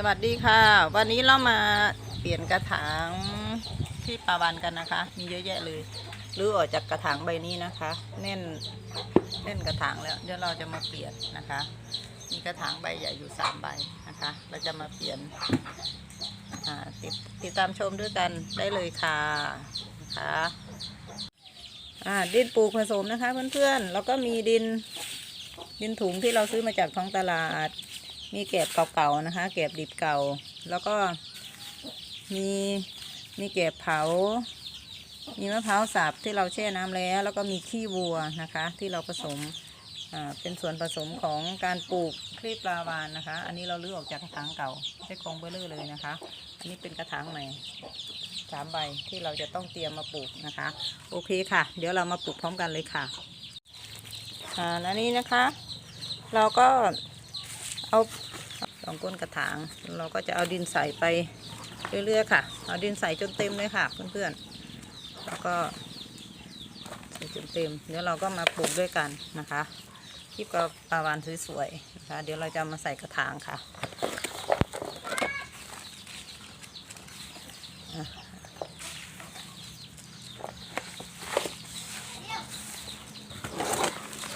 สวัสดีค่ะ วันนี้เรามาเปลี่ยนกระถางที่ปาวันกันนะคะ มีเยอะแยะเลยรื้อออกจากกระถางใบนี้นะคะ แน่นแน่นกระถางแล้ว เดี๋ยวเราจะมาเปลี่ยนนะคะ มีกระถางใบใหญ่อยู่สามใบนะคะ เราจะมาเปลี่ยนติดติดตามชมด้วยกันได้เลยค่ะนะคะอ่าดินปลูกผสมนะคะเพื่อนๆแล้วก็มีดินดินถุงที่เราซื้อมาจากท้องตลาด มีแกบเก่าๆนะคะ แกบดิบเก่า แล้วก็มีมีแกบเผา มีมะพร้าวสับที่เราแช่น้ำแล้ว แล้วก็มีขี้วัวนะคะ ที่เราผสมเป็นส่วนผสมของการปลูกคลีปลาวานนะคะ อันนี้เราลื้อออกจากกระถางเก่าใช้กองเบลเลอร์เลยนะคะ อันนี้เป็นกระถางใหม่สามใบที่เราจะต้องเตรียมมาปลูกนะคะ โอเคค่ะ เดี๋ยวเรามาปลูกพร้อมกันเลยค่ะอ่าแล้วนี้นะคะ เราก็ เอาลองก้นกระถาง เราก็จะเอาดินใส่ไปเรื่อยๆค่ะ เอาดินใส่จนเต็มเลยค่ะเพื่อนๆ แล้วก็ใส่จนเต็ม เดี๋ยวเราก็มาปลูกด้วยกันนะคะที่กระปาวานสวยๆนะคะ เดี๋ยวเราจะมาใส่กระถางค่ะ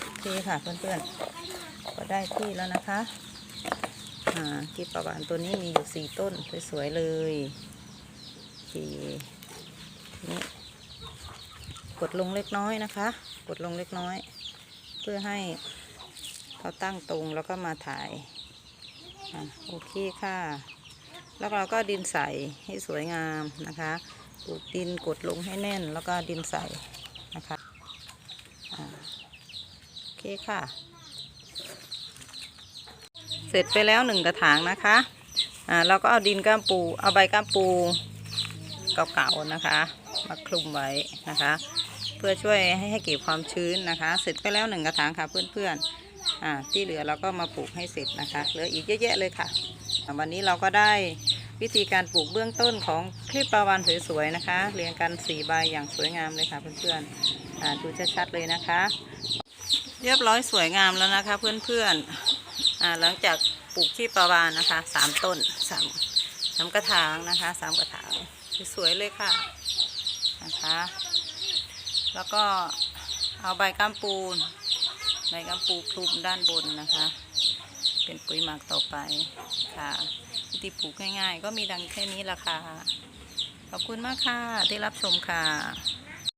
โอเคค่ะเพื่อนๆ ก็ได้ที่แล้วนะคะ อ่ากีบประวานตัวนี้มีอยู่สี่ต้นสวยๆเลยโอเคทีนี้กดลงเล็กน้อยนะคะ กดลงเล็กน้อย เพื่อให้เขาตั้งตรงแล้วก็มาถ่ายอโอเคค่ะ แล้วเราก็ดินใส่ให้สวยงามนะคะปลูกดินกดลงให้แน่นแล้วก็ดินใส่นะคะอ่าโอเคค่ะ เสร็จไปแล้วหนึ่งกระถางนะคะอ่าเราก็เอาดินก้ามปู เอาใบก้ามปูเก่าๆนะคะ มาคลุมไว้นะคะ เพื่อช่วยให้ให้เก็บความชื้นนะคะ เสร็จไปแล้วหนึ่งกระถางค่ะเพื่อนๆอ่าที่เหลือเราก็มาปลูกให้เสร็จนะคะ เหลืออีกเยอะแยะเลยค่ะ วันนี้เราก็ได้วิธีการปลูกเบื้องต้นของคลิปปลาวานสวยๆนะคะ เรียงกันสี่ใบอย่างสวยงามเลยค่ะเพื่อนๆอ่าดูชัดๆเลยนะคะ เรียบร้อยสวยงามแล้วนะคะเพื่อนๆ หลังจากปลูกที่ประวานนะคะสามต้นสามสามกระถางนะคะสามกระถางสวยๆเลยค่ะนะคะแล้วก็เอาใบก้ามปูนใบก้ามปูคลุมด้านบนนะคะ เป็นปุ๋ยหมักต่อไปค่ะวิธีปลูกง่ายๆ ก็มีดังแค่นี้ละค่ะขอบคุณมากค่ะที่รับชมค่ะ